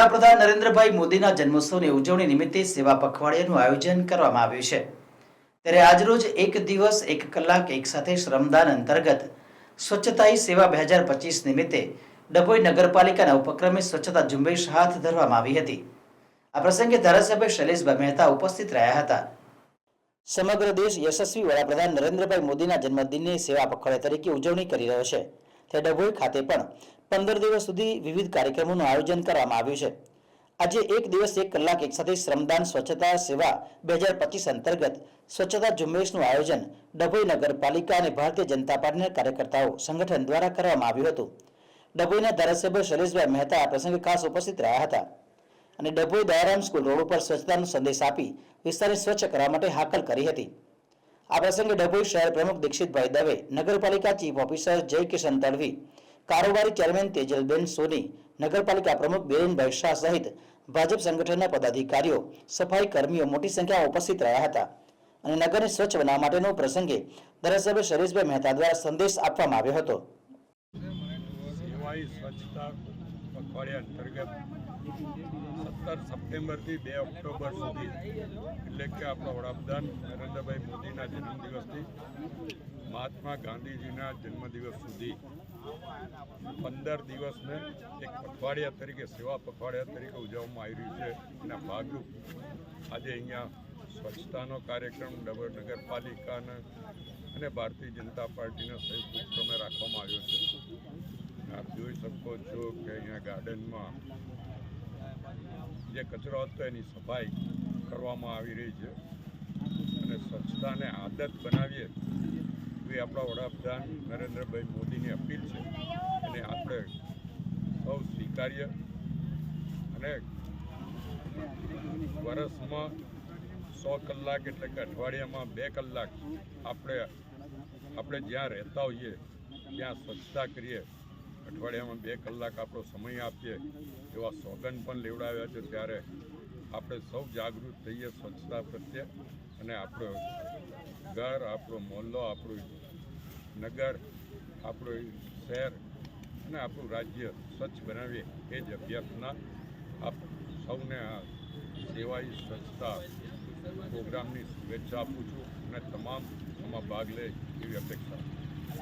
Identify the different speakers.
Speaker 1: વડાપ્રધાન નરેન્દ્રભાઈ મોદીના જન્મોત્સવની ઉજવણી નિમિત્તે સેવા પખવાડિયાનું આયોજન કરવામાં આવ્યું છે. ત્યારે આજરોજ એક દિવસ, એક કલાક એક સાથે શ્રમદાન અંતર્ગત સ્વચ્છતા સેવા બે હજાર પચીસ નિમિત્તે ડભોઈ નગરપાલિકાના ઉપક્રમે સ્વચ્છતા ઝુંબેશ હાથ ધરવામાં આવી હતી. આ પ્રસંગે ધારાસભ્ય શૈલેષભાઈ મહેતા ઉપસ્થિત રહ્યા હતા. સમગ્ર દેશ યશસ્વી વડાપ્રધાન નરેન્દ્રભાઈ મોદીના જન્મદિનની સેવા પખવાડિયા તરીકે ઉજવણી કરી રહ્યો છે. તે ડભોઈ ખાતે પણ પંદર દિવસ સુધી વિવિધ કાર્યક્રમોનું આયોજન કરવામાં આવ્યું છે. આજે એક દિવસ એક કલાક એક સાથે શ્રમદાન, સ્વચ્છતા સેવા બે હજાર પચીસ અંતર્ગત સ્વચ્છતા ઝુંબેશનું આયોજન ડભોઈ નગરપાલિકા અને ભારતીય જનતા પાર્ટીના કાર્યકર્તાઓ સંગઠન દ્વારા કરવામાં આવ્યું હતું. ડભોઈના ધારાસભ્ય શૈલેષભાઈ મહેતા આ પ્રસંગે ખાસ ઉપસ્થિત રહ્યા હતા અને ડભોઈ દયારામ સ્કૂલ રોડ ઉપર સ્વચ્છતાનો સંદેશ આપી વિસ્તારને સ્વચ્છ કરવા માટે હાકલ કરી હતી. આ પ્રસંગે ડભોઈ શહેર પ્રમુખ દીક્ષિતભાઈ દવે, નગરપાલિકા ચીફ ઓફિસર જય કિશન તડવી, કારોબારી ચેરમેન તેજલબેન સોની, નગરપાલિકા પ્રમુખ બિરેનભાઈ શાહ સહિત ભાજપ સંગઠનના પદાધિકારીઓ, સફાઈ કર્મીઓ મોટી સંખ્યામાં ઉપસ્થિત રહ્યા હતા. અને નગરને સ્વચ્છ બનાવવા માટેનો પ્રસંગે ધારાસભ્ય શરીશભાઈ મહેતા દ્વારા સંદેશ આપવામાં આવ્યો હતો.
Speaker 2: સ્વચ્છતા પખવાડિયા અંતર્ગત સત્તર સપ્ટેમ્બરથી બે ઓક્ટોબર સુધી, એટલે કે આપણા વડાપ્રધાન નરેન્દ્રભાઈ મોદીના જન્મદિવસથી, મહાત્મા ગાંધીજીના જન્મદિવસ સુધી પંદર દિવસને એક પખવાડિયા તરીકે, સેવા પખવાડિયા તરીકે ઉજવવામાં આવી રહ્યું છે. એના ભાગરૂપ આજે અહીંયા સ્વચ્છતાનો કાર્યક્રમ ડબલ નગરપાલિકાના અને ભારતીય જનતા પાર્ટીના સંયુક્ત ઉપક્રમે રાખવામાં આવ્યો છે. આપ જોઈ શકો છો કે અહીંયા ગાર્ડનમાં જે કચરો હતો એની સફાઈ કરવામાં આવી રહી છે. અને સ્વચ્છતાને આદત બનાવીએ એવી આપણા વડાપ્રધાન નરેન્દ્રભાઈ મોદીની અપીલ છે. અને આપણે સૌ સ્વીકારીએ અને વર્ષમાં સો કલાક એટલે કે અઠવાડિયામાં બે કલાક આપણે આપણે જ્યાં રહેતા હોઈએ, ત્યાં સ્વચ્છતા કરીએ. અઠવાડિયામાં બે કલાક આપણો સમય આપીએ એવા સોગન પણ લેવડાવ્યા છે ત્યારે આપણે સૌ જાગૃત થઈએ સ્વચ્છતા પ્રત્યે અને આપણો ઘર, આપણો મોહલ્લો, આપણું નગર, આપણું શહેર અને આપણું રાજ્ય સ્વચ્છ બનાવીએ એ જ અભ્યર્થના આપ સૌને આ સેવાઈ સ્વચ્છતા પ્રોગ્રામની શુભેચ્છા આપું છું અને તમામ આમાં ભાગ લે એવી અપેક્ષા